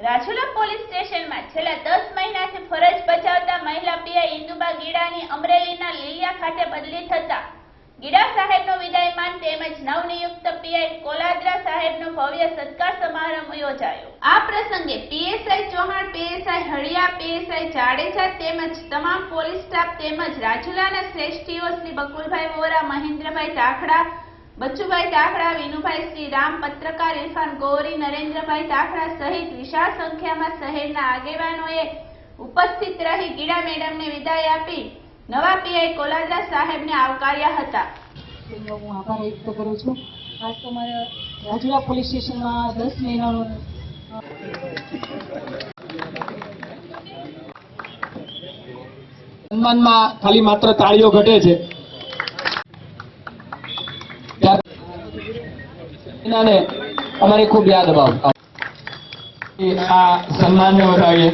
Rajula police સ્ટેશનમાં છેલ્લા દસ મહિનાથી ફરજ બજાવતા મહિલા પીઆઈ ઇન્દુબા ગીડાની અમરેલીના લીલિયા ખાતે બદલી થતા. ગીડા સાહેબનો વિદાયમાન તેમજ નવનિયુક્ત પીઆઈ કોલાદરા સાહેબનો ભવ્ય સત્કાર સમારંભ યોજાયો. આ પ્રસંગે PSI Chauhan, PSI Haliya, PSI Jadeja તેમજ તમામ પોલીસ સ્ટાફ તેમજ રાજુલાના શ્રેષ્ઠીઓ શ્રી બકુલભાઈ વોરા, મહેન્દ્રભાઈ તાખડા બચ્ચુભાઈ તાખડા વિનુભાઈ શ્રી રામ પત્રકાર ઇરફાન ગોરી નરેન્દ્રભાઈ તાખડા સહિત વિશાળ સંખ્યામાં શહેરના આગેવાનોએ ઉપસ્થિત રહી ગીડા મેડમને વિદાય આપી નવા પીઆઈ કોલાદા સાહેબને આવકાર્યા હતા. હું આભાર વ્યક્ત કરું છું. ખાસ તો મારે રાજુલા પોલીસ સ્ટેશનમાં દસ મહિનાનો સન્માનમાં ખાલી માત્ર તાળીઓ ઘટે છે. એનાને અમારી ખૂબ યાદ અપાવ. આ સન્માનને વધાવીએ.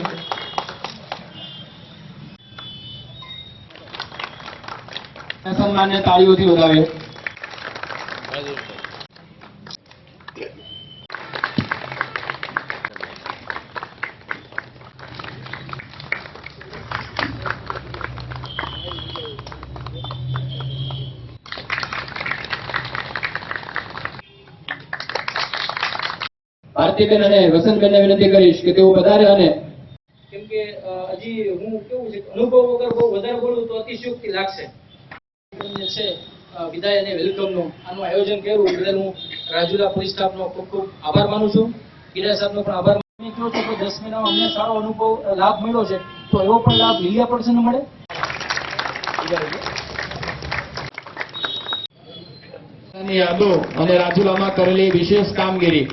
સન્માનને તાળીઓથી વધાવીએ. ભારતીબેન અને વસંતબેનને વિનંતી કરીશ કે તેઓ પધારે અને કેમ કે હજી હું કેવું છે અનુભવ વગર બહુ વધારે બોલું તો અતિશયોક્તિ લાગશે. છે વિદાય અને વેલકમનું આનું આયોજન કર્યું. બદલ હું રાજુલા પોલીસ સ્ટાફનો ખૂબ ખૂબ આભાર માનું છું. ગિરા સાહેબનો પણ આભાર મેં કહ્યું છે કે દસ મહિનામાં અમને સારો અનુભવ લાભ મળ્યો છે. તો એવો પણ લાભ લીલિયા પડશે મળે? યાદો અને રાજુલામાં કરેલી વિશેષ કામગીરી.